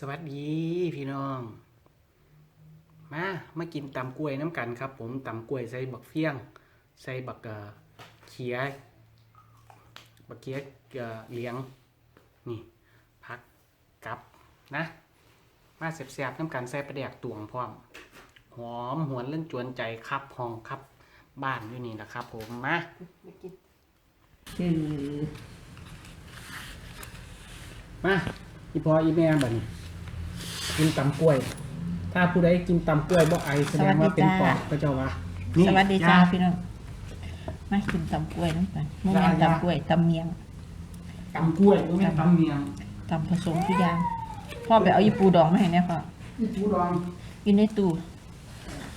สวัสดีพี่น้อง มามากินตำกล้วยน้ำกันครับ ผมตำกล้วยใส่บักเฟี้ยง ใส่บักเอ่อเขียบักเขียเอ่อเหลียง นี่พักกับนะ มาแซ่บๆน้ำกันใส่ประเดกตวงพร้อม หอมหวนเล่นจวนใจครับห้องครับ บ้านอยู่นี่แหละครับ ผมมาคือมาอีพออีแม่บัดนี้ กินตำกล้วย ถ้าผู้ใดกินตำกล้วยบ่ไอแสดงว่าเป็นปอบก็เจ้าวะนี่สวัสดีจ้ายาพี่น้องมากินตำกล้วยน้ำกันโมเมนจ้าตำกล้วยตำเมียงตำกล้วยบ่แม่นตำเมียงตำผสมทุกอย่างพ่อไปเอายีปูดองมาให้เนี่ยพ่อนี่ปูดองอยู่ในตู้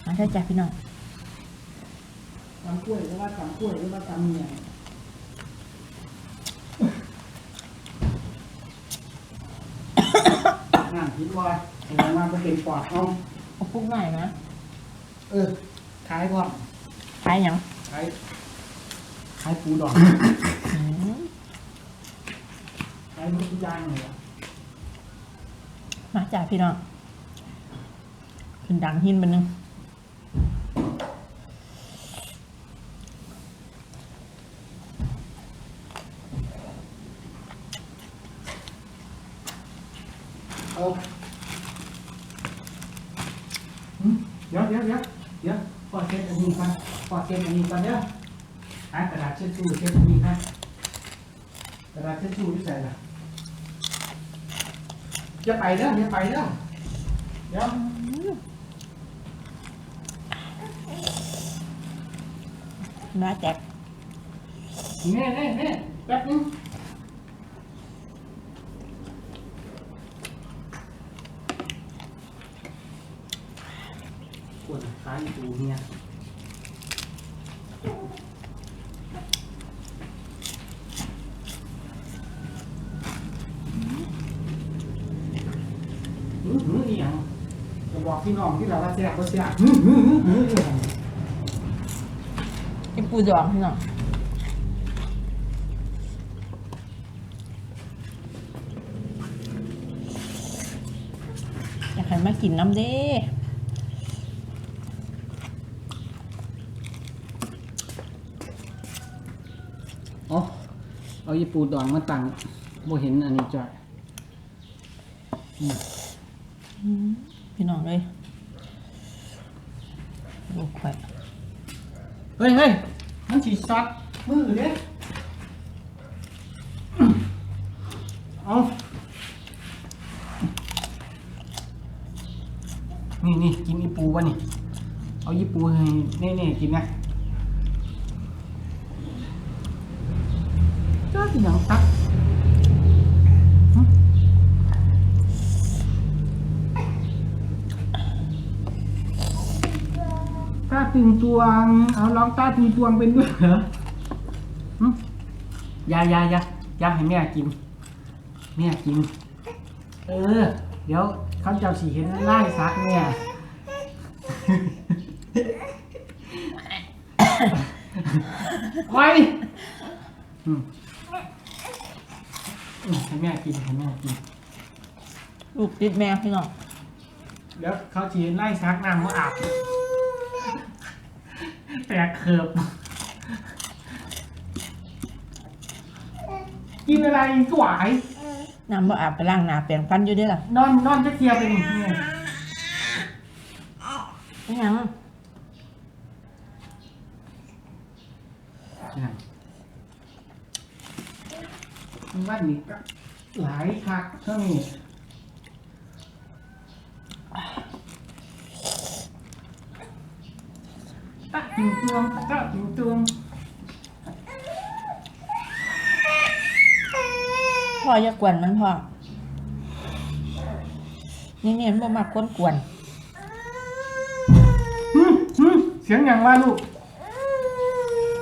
มาใช่จ้าพี่น้องตำกล้วยหรือว่าตำกล้วยหรือว่าตำเมียงนั่นคิดว่า แสดงว่าบ่เป็นปอบเอาเอาพุกหน่อยนะเออขายพร้อมขายหยังขายขายปูดองอืมขายหมดทุกอย่างเลยอะมาจ้าพี่น้องขึ้นดังหินบันนึงเอาหืม เดี๋ยวเดี๋ยวเดี๋ยวเดี๋ยวพอเช็ดอันนี้ก่อนพอเช็ดอันนี้ก่อนเด้อหากระดาษเช็ดชู่เช็ดอันนี้ครับกระดาษเช็ดชู่ที่ใส่ละจะไปเด้อจะไปเด้อเดี๋ยวมาแจกเน่เน่เน่แป๊บนึงปวด ขาอยู่ตูเนี่ยหือหืออีหยังจะบอกพี่น้องที่เราว่าแซ่บก็แซ่บหือหือหือหืออีหยังยีปูดองพี่น้องอยากให้มากินน้ำเด้ เอา เอาญี่ปุ่นดองมาตั้งบ่เห็นอันนี้จ้ะพี่น้องเลยลูกไข่เฮ้ยเฮ้ยมันสีซัดมือเด้เอานี่นี่กินอีปูวะนี่ เอาญี่ปูให้เน่ๆกินนะจ้า กินหยังตักหึตาตึงตวง เอาลองตาตึงตวงเป็นด้วยเหรอหึยายายายาให้แม่กิน แม่กิน เออ เดี๋ยวเขาเจ้าสีเห็นไล่ซักเนี่ยไว้อืมอืม ให้แม่กินให้แม่กิน ลูกติดแมวพี่น้องเดี๋ยวเขาชีไล่ซักน้ำมาอาบแตกเขิบกินอะไรสวายน้ำบ่อาบไปล้างหน้าแปรงฟันอยู่เด้อล่ะนอนนอนจะเคลียร์เป็นยังไงไม่ยัง บ้านนี้ก็หลายคักเท่านี้ตะจิงตวงตะจิงตวงพ่ออย่ากวนมันพ่อ นี่เนี่ยมันบ่มักคนกวนฮึฮึเสียงอย่างว่าลูก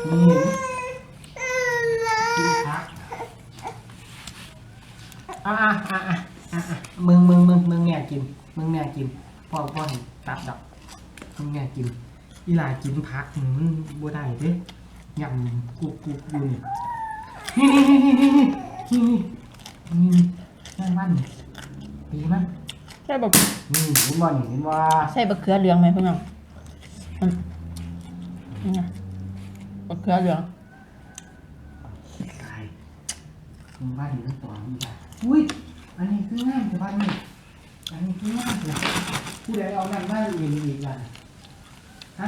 นี่กินผัก อะอะอะอะอะมึงมึงมึงมึงแม่กิน มึงแม่กินพ่อพ่อเห็นตัดดอกมึงแม่กินอีหลากินผักอืมบัวได้เด้ยำกุกกุกอยู่นี่นี่นี่นี่นี่นี่นี่นี่นี่แม่บ้านนี่ดีมั้ยใส่บักนี่เห็นบ่นี่เห็นว่าใส่บักเขือเหลืองไหมพี่น้องอืมนี่ไงบักเขือเหลือง ตาย มึงบ้านนี่ต่อมึงจ้ะอุ้ย อันนี้คืองามแต่บ้านนี่อันนี้คืองามเลยผู้ใดเอานั่นมาเรียนอีกล่ะฮะ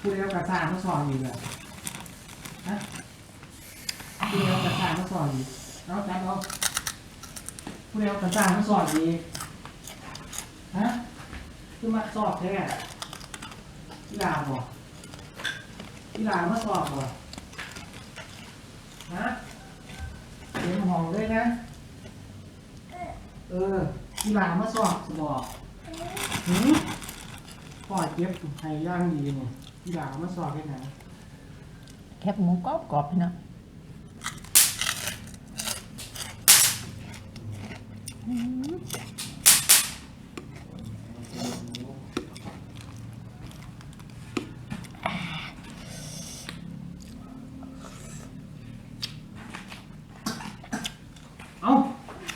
ผู้ใดเอากระซ่ามาสอนอีกล่ะฮะผู้ใดเอากระซ่ามาสอนอีกเอาจับเอาผู้ใดเอากระซ่ามาสอนอีกฮะคือมาสอบแท้ที่ลาบ่ที่ลามาสอบบ่ฮะ เต็มห้องเลยนะ เออกีฬามาสอบสบอกหืมปอดเจ็บไทยย่างดีเนี่ยกีฬามาสอบให้ไหนแคบหมูกรอบกรอบพี่นะอืม เอ้า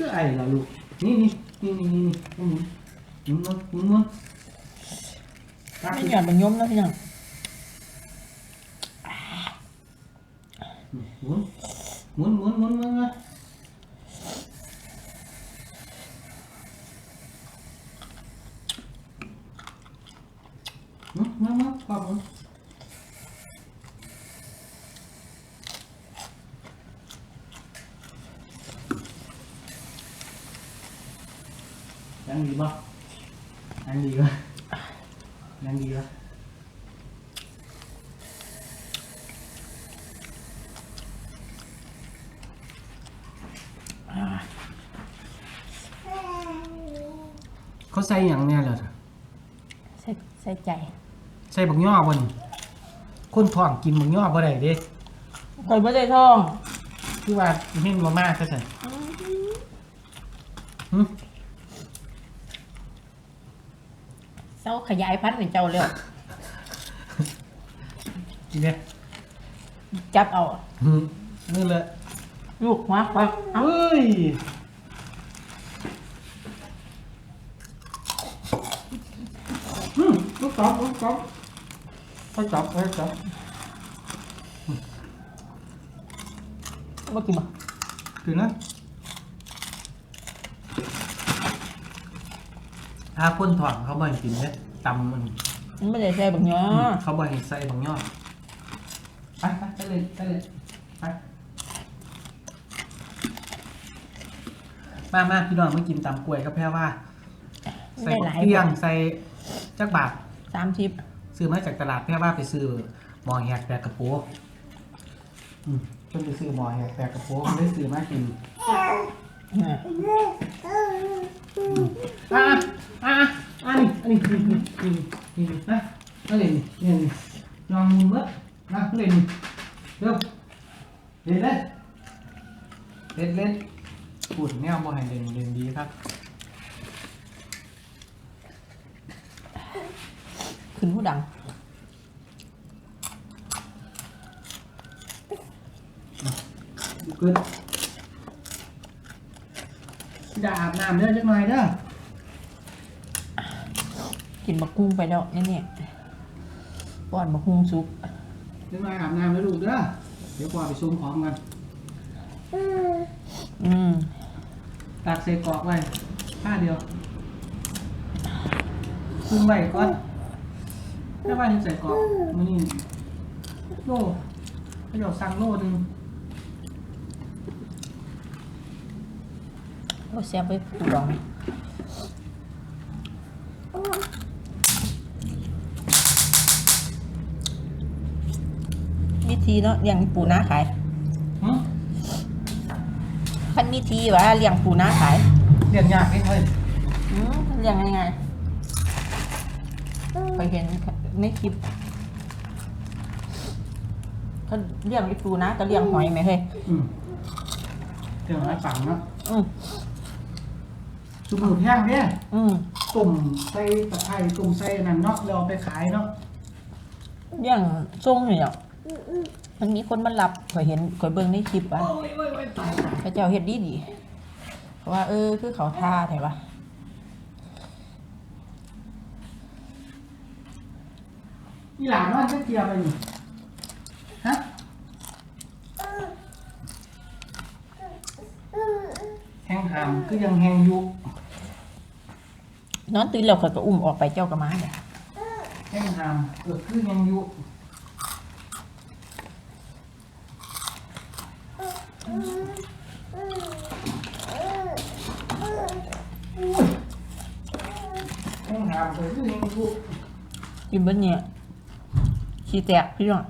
คือไอ้ล่ะลูกนี่นี่นี่นี่นี่นี่หมุนหมุนหมุนหมุนตักไม่สิหยอดเป็นยมแล้วพี่น้องหมุนหมุนหมุนหมุนหมุนมาหมุนมามาพ่อหมุนยังดีป่ะ ยังดีป่ะยังดีป่ะเขาใส่อย่างเนี่ยเหรอใส่ใส่ใจ ใส่บักย่อบนคนท้องกินบักย่อบ่ได้เด้คอยไม่ได้ท่อง คือว่าเห็นบ่มากก็ใส่หึ เจ้าขยายพันธุ์ให้เจ้าแล้วกินเนี่ยจับเอาหึนี่เลยลูกหัวควายเอาเฮ้ยอืมลูกกอล์ฟลูกกอล์ฟไปจับไปจับมากินบ่คือนะ อาคนท้องเขาบ่ให้กินเด้ตำมันมันไม่ได้ใส่บักยอเขาบอกให้ใส่บางยอดไปไปไปเลยไปเลยไปมามาพี่น้องมากินตำกล้วยครับแพ่ว่า ใส่ได้บัหกลายเที่ยงใส่จักบาทสามสิบซื้อมาจากตลาดแพ่ว่าไปซื้อหมอแหกแปดกระโปงอืมเพิ่นไปซื้อหมอแหกแปดกระโปงได้ซื้อมากินอ่าอะอะอะอั นนี้อันนี้นี่นี่นี่นี่นะเอาเลยนี่นี่นี่ลองมือเมื่อนะเอาเลยนี่เร็วเล่นเลยเล่นเล่นพูดแนวบ่ให้เล่นเล่นดีครับขึ้นผู้ดังขึ้นดาอาบน้ำเด้อจักหน่อยเด้อ กินบักกุ้งไปแล้วนี่นี่ป้อนบักกุ้งซุปจักหน่อยอาบน้ำแล้วลูกเด้อเดี๋ยวพ่อไปชมของกันอืมตักใส่กรอกไว้ผ้าเดียวคุมไว้ก่อนแค่ว่าจะใส่กรอกมื้อนี้โลเขาเดี๋ยวสั่งโลหนึงโอ้แซ่บไปปูดอง วิธีเนาะเลี้ยงปูน้าขายหึพันวิธีว่าเลี้ยงปูน้าขายเรียนยากไหมเฮ้ยอืมเลี้ยงยังไงเคยเห็นในคลิปเขาเลี้ยงไอ้ปูนะก็เลี้ยงหอยไหมเฮ้ยอืมเดี๋ยวให้ปังเนาะอืมชุบมือแพงเนี่ยอืมตุ่มใส่ตะไคร้ตุ่มใส่นั่นเนาะแล้วเอาไปขายเนาะเลี้ยงส่งนี่เนาะ มันมีคนมันหลับข่อยเห็นข่อยเบิ่งในคลิปอะพระเจ้าเห็ดดีดีเพราะว่า เออ คือเขาท่าใช่ะอีหลานนอนจะเกียวไปนี่ฮะแห้งหามก็ยังแห้งยุกนอนตื่นแล้วข่อยก็อุ้มออกไปเจ้ากระม้าเนี่ยแห้งหามเออคือยังยุก แห้งหามเออคือยังอยู่กินเบิดเนี่ยขี้แตกพี่น้อง